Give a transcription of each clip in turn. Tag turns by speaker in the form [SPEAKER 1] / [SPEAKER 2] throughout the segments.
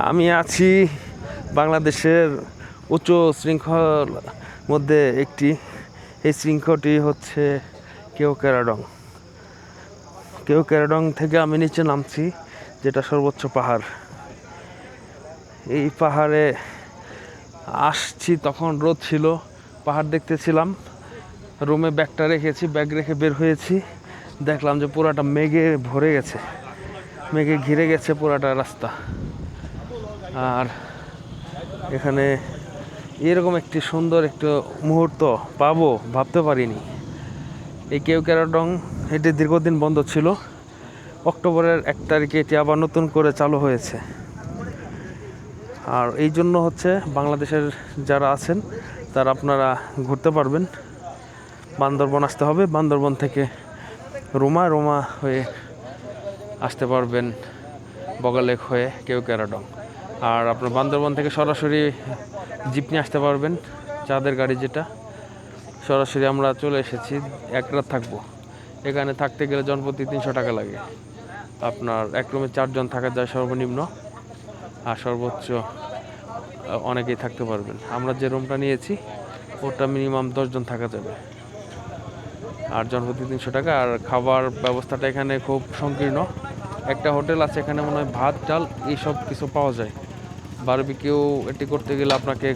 [SPEAKER 1] আমি আছি বাংলাদেশের উচ্চ শৃঙ্খল মধ্যে একটি। এই শৃঙ্খটি হচ্ছে কেউ ক্যারাডং। কেউ ক্যারাডং থেকে আমি নিচে নামছি, যেটা সর্বোচ্চ পাহাড়। এই পাহাড়ে আসছি তখন রোদ ছিল, পাহাড় দেখতেছিলাম। রুমে ব্যাগটা রেখেছি ব্যাগ রেখে বের হয়েছি। দেখলাম যে পুরাটা মেঘে ভরে গেছে। মেঘে ঘিরে গেছে পুরাটা রাস্তা। আর এখানে এরকম একটি সুন্দর একটু মুহূর্ত পাবো, ভাবতে পারিনি। এই কেউ ক্যারাডং এটি দীর্ঘদিন বন্ধ ছিল। অক্টোবরের এক তারিখে এটি আবার নতুন করে চালু হয়েছে। আর এই জন্য হচ্ছে বাংলাদেশের যারা আছেন, তারা আপনারা ঘুরতে পারবেন। বান্দরবন আসতে হবে। বান্দরবন থেকে রোমা রোমা হয়ে আসতে পারবেন বগালেক হয়ে কেউ ক্যারাডং আর আপনার বান্দরবন থেকে সরাসরি জিপ নিয়ে আসতে পারবেন, চাঁদের গাড়ি যেটা। সরাসরি আমরা চলে এসেছি, এক রাত থাকব। এখানে থাকতে গেলে জনপ্রতি তিনশো টাকা লাগে। আপনার এক রুমে চারজন থাকা যায় সর্বনিম্ন, আর সর্বোচ্চ অনেকেই থাকতে পারবেন। আমরা যে রুমটা নিয়েছি, ওটা মিনিমাম দশজন থাকা যাবে। আর জনপ্রতি তিনশো টাকা, আর খাবার ব্যবস্থাটা এখানে খুব সংকীর্ণ। একটা হোটেল আছে, এখানে মনে হয় ভাত, ডাল, এইসব কিছু পাওয়া যায়। বারবিকিউ এটি করতে গেলে আপনাকে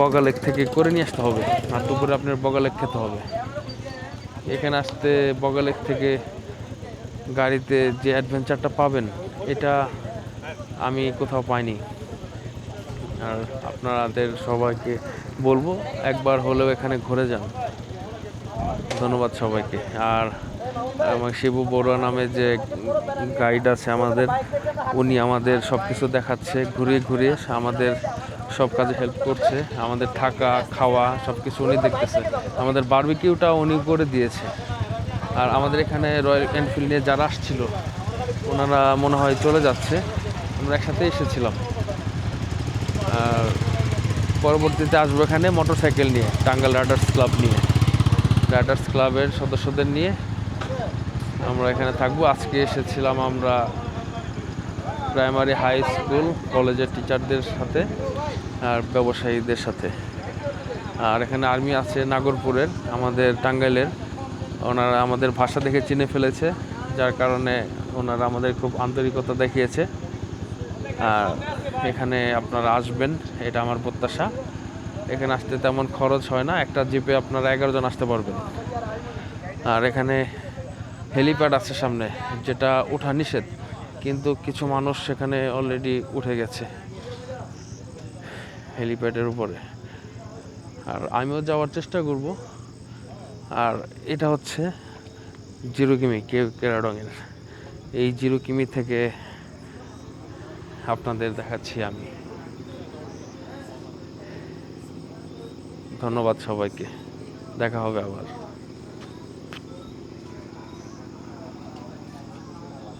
[SPEAKER 1] বগালেক থেকে করে নিয়ে আসতে হবে। আর দুপুরে আপনার বগালেক খেতে হবে। এখানে আসতে বগালেক থেকে গাড়িতে যে অ্যাডভেঞ্চারটা পাবেন, এটা আমি কোথাও পাইনি। আর আপনাদের সবাইকে বলব, একবার হলেও এখানে ঘুরে যান। ধন্যবাদ সবাইকে। আর আমার শিবু বড়ুয়া নামে যে গাইড আছে আমাদের, উনি আমাদের সব কিছু দেখাচ্ছে, ঘুরিয়ে ঘুরিয়ে আমাদের সব কাজে হেল্প করছে। আমাদের থাকা, খাওয়া সব কিছু উনি দেখতেছে। আমাদের বারবিকিউটা উনি করে দিয়েছে। আর আমাদের এখানে রয়্যাল এনফিল্ড নিয়ে যারা আসছিল, ওনারা মনে হয় চলে যাচ্ছে। আমরা একসাথে এসেছিলাম। আর, পরবর্তীতে আসব এখানে মোটরসাইকেল নিয়ে টাঙ্গাল রাইডার্স ক্লাব নিয়ে। রাইডার্স ক্লাবের সদস্যদের নিয়ে আমরা এখানে থাকব। আজকে এসেছিলাম আমরা প্রাইমারি হাই স্কুল কলেজের টিচারদের সাথে আর ব্যবসায়ীদের সাথে। আর এখানে আর্মি আছে নাগরপুরের, আমাদের টাঙ্গাইলের। ওনারা আমাদের ভাষা দেখে চিনে ফেলেছে, যার কারণে ওনারা আমাদের খুব আন্তরিকতা দেখিয়েছে। আর এখানে আপনারা আসবেন, এটা আমার প্রত্যাশা। এখানে আসতে তেমন খরচ হয় না। একটা জিপে আপনারা এগারো জন আসতে পারবেন। আর এখানে হেলিপ্যাড আছে সামনে, যেটা ওঠা নিষেধ। কিন্তু কিছু মানুষ সেখানে অলরেডি উঠে গেছে হেলিপ্যাডের উপরে। আর আমিও যাওয়ার চেষ্টা করব। আর এটা হচ্ছে জিরো কিমি কে কেরাডংয়ের এই জিরো কিমি থেকে আপনাদের দেখাচ্ছি আমি। ধন্যবাদ সবাইকে। দেখা হবে আবার।